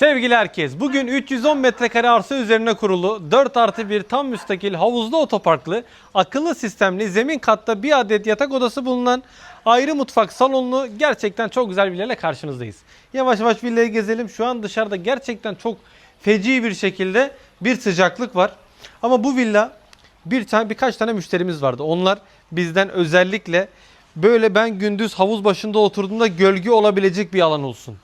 Sevgili herkes, bugün 310 metrekare arsa üzerine kurulu 4 artı 1 tam müstakil havuzlu otoparklı, akıllı sistemli, zemin katta bir adet yatak odası bulunan ayrı mutfak salonlu gerçekten çok güzel villayla karşınızdayız. Yavaş yavaş villayı gezelim. Şu an dışarıda gerçekten çok feci bir şekilde bir sıcaklık var. Ama bu villa bir tane birkaç tane müşterimiz vardı. Onlar bizden özellikle böyle ben gündüz havuz başında oturduğumda gölge olabilecek bir alan olsun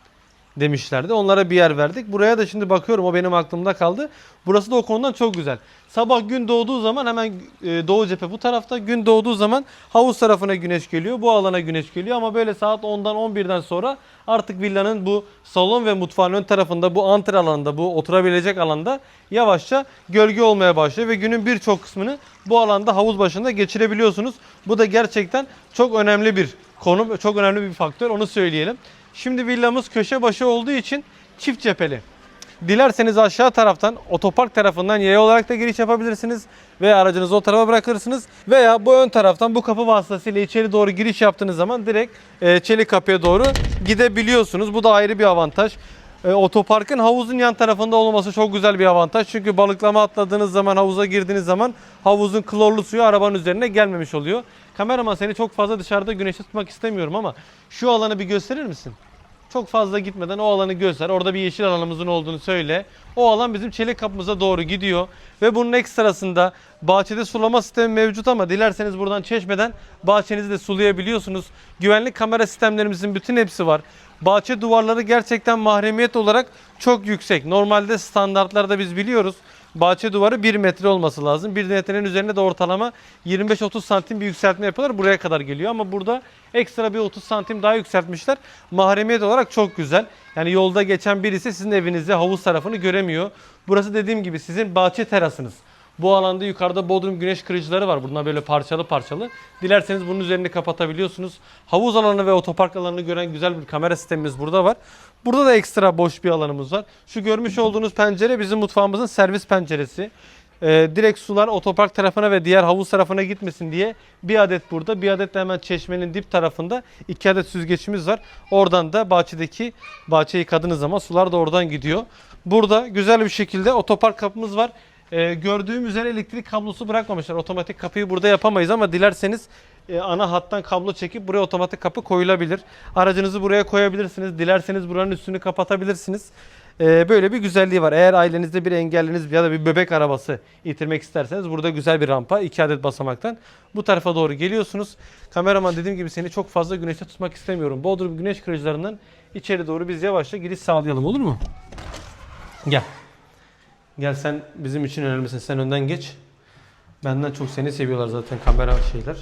demişlerdi. Onlara bir yer verdik. Buraya da şimdi bakıyorum o benim aklımda kaldı. Burası da o konudan çok güzel. Sabah gün doğduğu zaman hemen e, doğu cephe bu tarafta. Gün doğduğu zaman havuz tarafına güneş geliyor. Bu alana güneş geliyor ama böyle saat 10'dan 11'den sonra artık villanın bu salon ve mutfağın ön tarafında bu antre alanında bu oturabilecek alanda yavaşça gölge olmaya başlıyor ve günün birçok kısmını bu alanda havuz başında geçirebiliyorsunuz. Bu da gerçekten çok önemli bir konu, çok önemli bir faktör onu söyleyelim. Şimdi villamız köşe başı olduğu için çift cepheli. Dilerseniz aşağı taraftan otopark tarafından yaya olarak da giriş yapabilirsiniz veya aracınızı o tarafa bırakırsınız veya bu ön taraftan bu kapı vasıtasıyla içeri doğru giriş yaptığınız zaman direkt e, çelik kapıya doğru gidebiliyorsunuz. Bu da ayrı bir avantaj. E, otoparkın havuzun yan tarafında olması çok güzel bir avantaj. Çünkü balıklama atladığınız zaman havuza girdiğiniz zaman havuzun klorlu suyu arabanın üzerine gelmemiş oluyor. Kameraman seni çok fazla dışarıda güneşte tutmak istemiyorum ama şu alanı bir gösterir misin? Çok fazla gitmeden o alanı göster. Orada bir yeşil alanımızın olduğunu söyle. O alan bizim çelik kapımıza doğru gidiyor. Ve bunun ekstrasında bahçede sulama sistemi mevcut ama dilerseniz buradan çeşmeden bahçenizi de sulayabiliyorsunuz. Güvenlik kamera sistemlerimizin bütün hepsi var. Bahçe duvarları gerçekten mahremiyet olarak çok yüksek. Normalde standartlarda biz biliyoruz. Bahçe duvarı 1 metre olması lazım. 1 metrenin üzerinde de ortalama 25-30 santim bir yükseltme yapıyorlar. Buraya kadar geliyor ama burada ekstra bir 30 santim daha yükseltmişler. Mahremiyet olarak çok güzel. Yani yolda geçen birisi sizin evinizde havuz tarafını göremiyor. Burası dediğim gibi sizin bahçe terasınız. Bu alanda yukarıda bodrum güneş kırıcıları var. Bunlar böyle parçalı parçalı. Dilerseniz bunun üzerini kapatabiliyorsunuz. Havuz alanı ve otopark alanını gören güzel bir kamera sistemimiz burada var. Burada da ekstra boş bir alanımız var. Şu görmüş olduğunuz pencere bizim mutfağımızın servis penceresi. Ee, direkt sular otopark tarafına ve diğer havuz tarafına gitmesin diye bir adet burada, bir adet de hemen çeşmenin dip tarafında iki adet süzgeçimiz var. Oradan da bahçedeki bahçeyi yıkadığınız zaman sular da oradan gidiyor. Burada güzel bir şekilde otopark kapımız var. Ee, gördüğüm üzere elektrik kablosu bırakmamışlar. Otomatik kapıyı burada yapamayız ama dilerseniz e, ana hattan kablo çekip buraya otomatik kapı koyulabilir. Aracınızı buraya koyabilirsiniz. Dilerseniz buranın üstünü kapatabilirsiniz. Ee, böyle bir güzelliği var. Eğer ailenizde bir engelliniz ya da bir bebek arabası itirmek isterseniz burada güzel bir rampa. iki adet basamaktan bu tarafa doğru geliyorsunuz. Kameraman dediğim gibi seni çok fazla güneşte tutmak istemiyorum. Bodrum güneş kırıcılarından içeri doğru biz yavaşça giriş sağlayalım olur mu? Gel. Gel sen bizim için önemlisin. Sen önden geç. Benden çok seni seviyorlar zaten kamera şeyler,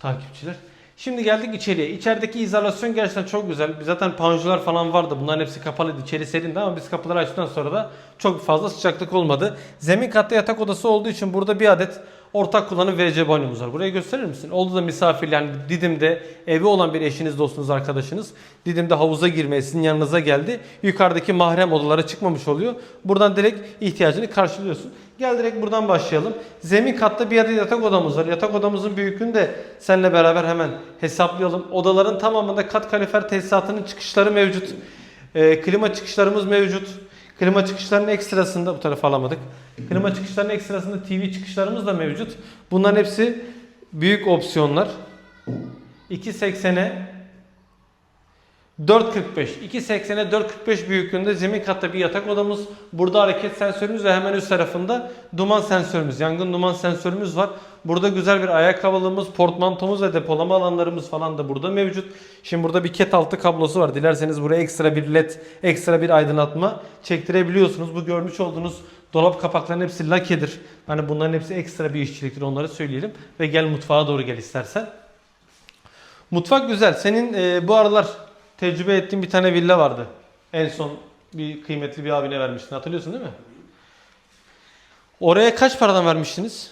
takipçiler. Şimdi geldik içeriye. İçerideki izolasyon gerçekten çok güzel. Zaten panjurlar falan vardı. Bunların hepsi kapalıydı. İçeri serindi ama biz kapıları açtıktan sonra da çok fazla sıcaklık olmadı. Zemin katta yatak odası olduğu için burada bir adet ortak kullanım VC banyomuz var. Burayı gösterir misin? Oldu da misafir yani Didim'de evi olan bir eşiniz, dostunuz, arkadaşınız Didim'de havuza girmeye sizin yanınıza geldi. Yukarıdaki mahrem odalara çıkmamış oluyor. Buradan direkt ihtiyacını karşılıyorsun. Gel direkt buradan başlayalım. Zemin katta bir adet yatak odamız var. Yatak odamızın büyüklüğünü de seninle beraber hemen hesaplayalım. Odaların tamamında kat kalifer tesisatının çıkışları mevcut. Ee, klima çıkışlarımız mevcut. Klima çıkışlarının ekstrasında bu tarafa alamadık. Klima çıkışlarının ekstrasında TV çıkışlarımız da mevcut. Bunların hepsi büyük opsiyonlar. 2.80'e 4.45. 2.80'e 4.45 büyüklüğünde zemin katta bir yatak odamız. Burada hareket sensörümüz ve hemen üst tarafında duman sensörümüz, yangın duman sensörümüz var. Burada güzel bir ayakkabılığımız, portmantomuz ve depolama alanlarımız falan da burada mevcut. Şimdi burada bir ket altı kablosu var. Dilerseniz buraya ekstra bir led, ekstra bir aydınlatma çektirebiliyorsunuz. Bu görmüş olduğunuz dolap kapaklarının hepsi lakedir. Hani bunların hepsi ekstra bir işçiliktir onları söyleyelim. Ve gel mutfağa doğru gel istersen. Mutfak güzel. Senin e, bu aralar tecrübe ettiğin bir tane villa vardı. En son bir kıymetli bir abine vermiştin. Hatırlıyorsun değil mi? Oraya kaç paradan vermiştiniz?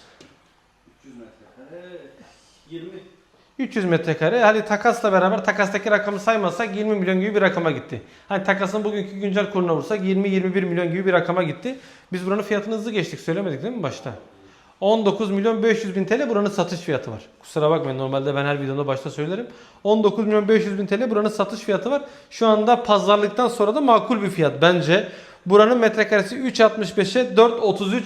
20 300 metrekare. Hadi takasla beraber takastaki rakamı saymazsak 20 milyon gibi bir rakama gitti. Hani takasın bugünkü güncel kuruna vursak 20-21 milyon gibi bir rakama gitti. Biz buranın fiyatını hızlı geçtik söylemedik değil mi başta? 19 milyon 500 bin TL buranın satış fiyatı var. Kusura bakmayın normalde ben her videomda başta söylerim. 19 milyon 500 bin TL buranın satış fiyatı var. Şu anda pazarlıktan sonra da makul bir fiyat bence. Buranın metrekaresi 3.65'e 4.33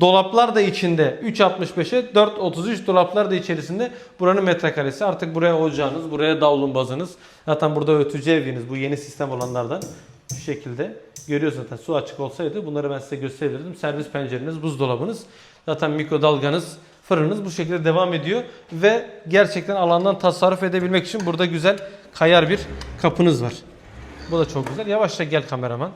dolaplar da içinde. 3.65'e 4.33 dolaplar da içerisinde buranın metrekaresi. Artık buraya ocağınız, buraya davlumbazınız. Zaten burada ötücü eviniz bu yeni sistem olanlardan. Şu şekilde görüyoruz zaten su açık olsaydı bunları ben size gösterirdim. Servis pencereniz, buzdolabınız, zaten mikrodalganız, fırınınız bu şekilde devam ediyor. Ve gerçekten alandan tasarruf edebilmek için burada güzel kayar bir kapınız var. Bu da çok güzel. Yavaşça gel kameraman.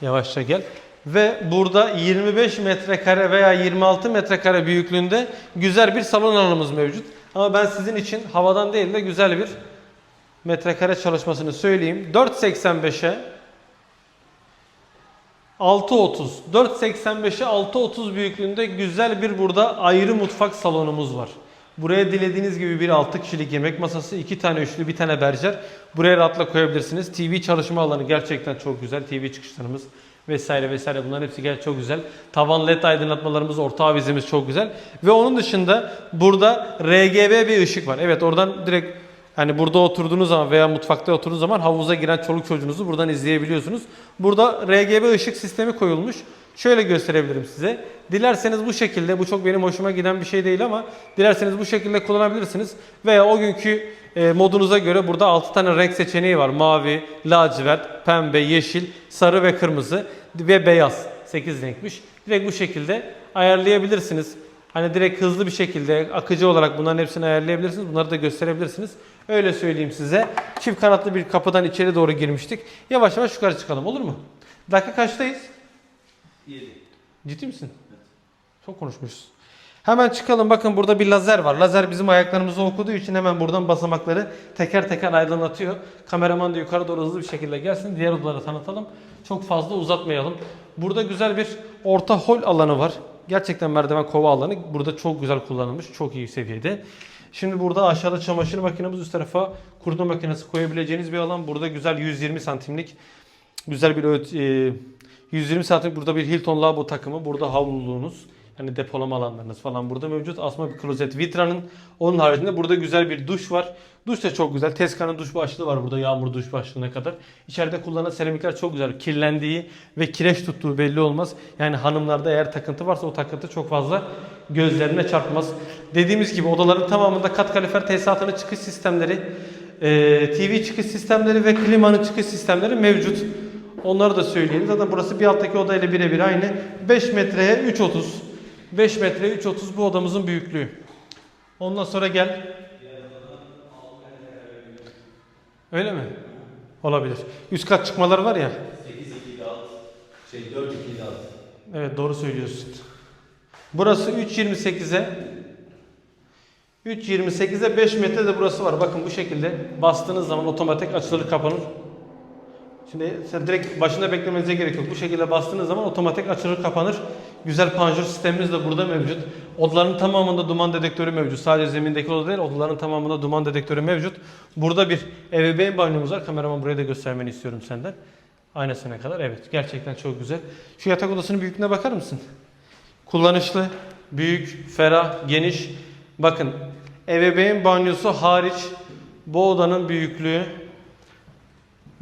Yavaşça gel. Ve burada 25 metrekare veya 26 metrekare büyüklüğünde güzel bir salon alanımız mevcut. Ama ben sizin için havadan değil de güzel bir metrekare çalışmasını söyleyeyim. 4.85'e 6.30 4.85'e 6.30 büyüklüğünde güzel bir burada ayrı mutfak salonumuz var. Buraya dilediğiniz gibi bir 6 kişilik yemek masası, 2 tane üçlü, bir tane berjer. Buraya rahatla koyabilirsiniz. TV çalışma alanı gerçekten çok güzel. TV çıkışlarımız vesaire vesaire bunların hepsi gerçekten çok güzel. Tavan led aydınlatmalarımız, orta avizemiz çok güzel. Ve onun dışında burada RGB bir ışık var. Evet oradan direkt Hani burada oturduğunuz zaman veya mutfakta oturduğunuz zaman havuza giren çoluk çocuğunuzu buradan izleyebiliyorsunuz. Burada RGB ışık sistemi koyulmuş. Şöyle gösterebilirim size. Dilerseniz bu şekilde, bu çok benim hoşuma giden bir şey değil ama dilerseniz bu şekilde kullanabilirsiniz. Veya o günkü e, modunuza göre burada 6 tane renk seçeneği var. Mavi, lacivert, pembe, yeşil, sarı ve kırmızı ve beyaz. 8 renkmiş. Direkt bu şekilde ayarlayabilirsiniz. Hani direkt hızlı bir şekilde akıcı olarak bunların hepsini ayarlayabilirsiniz. Bunları da gösterebilirsiniz. Öyle söyleyeyim size. Çift kanatlı bir kapıdan içeri doğru girmiştik. Yavaş yavaş yukarı çıkalım olur mu? Dakika kaçtayız? 7. Ciddi misin? Çok konuşmuşuz. Hemen çıkalım. Bakın burada bir lazer var. Lazer bizim ayaklarımızı okuduğu için hemen buradan basamakları teker teker aydınlatıyor. Kameraman da yukarı doğru hızlı bir şekilde gelsin. Diğer odaları tanıtalım. Çok fazla uzatmayalım. Burada güzel bir orta hol alanı var. Gerçekten merdiven kova alanı burada çok güzel kullanılmış. Çok iyi seviyede. Şimdi burada aşağıda çamaşır makinemiz üst tarafa kurutma makinesi koyabileceğiniz bir alan. Burada güzel 120 santimlik güzel bir ö- e, 120 santimlik burada bir Hilton lavabo takımı. Burada havluluğunuz. Yani depolama alanlarınız falan burada mevcut. Asma bir klozet vitranın. Onun haricinde burada güzel bir duş var. Duş da çok güzel. Tezkanın duş başlığı var burada yağmur duş başlığına kadar. İçeride kullanılan seramikler çok güzel. Kirlendiği ve kireç tuttuğu belli olmaz. Yani hanımlarda eğer takıntı varsa o takıntı çok fazla gözlerine çarpmaz. Dediğimiz gibi odaların tamamında kat kalifer tesisatının çıkış sistemleri, e, TV çıkış sistemleri ve klimanın çıkış sistemleri mevcut. Onları da söyleyelim. Zaten burası bir alttaki oda ile birebir aynı. 5 metreye 3.30. 5 metreye 3.30 bu odamızın büyüklüğü. Ondan sonra gel. Öyle mi? Olabilir. Üst kat çıkmalar var ya. 8 2 alt. Şey 4 2 alt. Evet doğru söylüyorsun. Burası 3.28'e 3.28'e 5 metre de burası var. Bakın bu şekilde bastığınız zaman otomatik açılır kapanır. Şimdi direkt başında beklemenize gerek yok. Bu şekilde bastığınız zaman otomatik açılır kapanır. Güzel panjur sistemimiz de burada mevcut. Odaların tamamında duman dedektörü mevcut. Sadece zemindeki oda değil, odaların tamamında duman dedektörü mevcut. Burada bir ebeveyn banyomuz var. Kameraman burayı da göstermeni istiyorum senden. Aynasına kadar. Evet, gerçekten çok güzel. Şu yatak odasının büyüklüğüne bakar mısın? Kullanışlı, büyük, ferah, geniş. Bakın, ebeveyn banyosu hariç bu odanın büyüklüğü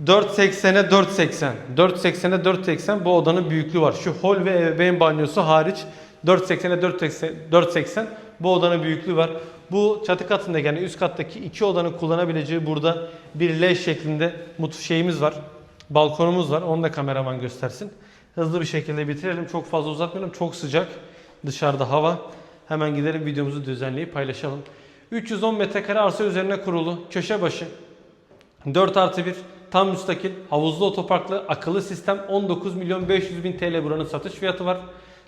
4.80'e 4.80. 4.80'e 4.80 bu odanın büyüklüğü var. Şu hol ve ebeveyn banyosu hariç 4.80'e 4.80 4.80 bu odanın büyüklüğü var. Bu çatı katında yani üst kattaki iki odanın kullanabileceği burada bir L şeklinde mutlu şeyimiz var. Balkonumuz var. Onu da kameraman göstersin. Hızlı bir şekilde bitirelim. Çok fazla uzatmayalım. Çok sıcak. Dışarıda hava. Hemen gidelim videomuzu düzenleyip paylaşalım. 310 metrekare arsa üzerine kurulu köşe başı 4 artı 1 tam müstakil havuzlu otoparklı akıllı sistem 19 milyon 500 bin TL buranın satış fiyatı var.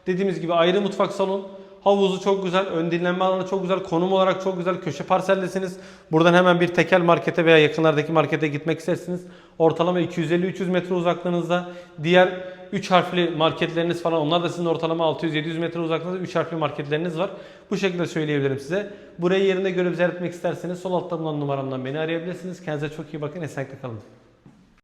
Dediğimiz gibi ayrı mutfak salon havuzu çok güzel ön dinlenme alanı çok güzel konum olarak çok güzel köşe parseldesiniz. Buradan hemen bir tekel markete veya yakınlardaki markete gitmek istersiniz. Ortalama 250-300 metre uzaklığınızda diğer 3 harfli marketleriniz falan onlar da sizin ortalama 600-700 metre uzaklığınızda 3 harfli marketleriniz var. Bu şekilde söyleyebilirim size. Burayı yerinde görüp ziyaret etmek isterseniz sol altta bulunan numaramdan beni arayabilirsiniz. Kendinize çok iyi bakın. Esenlikle kalın.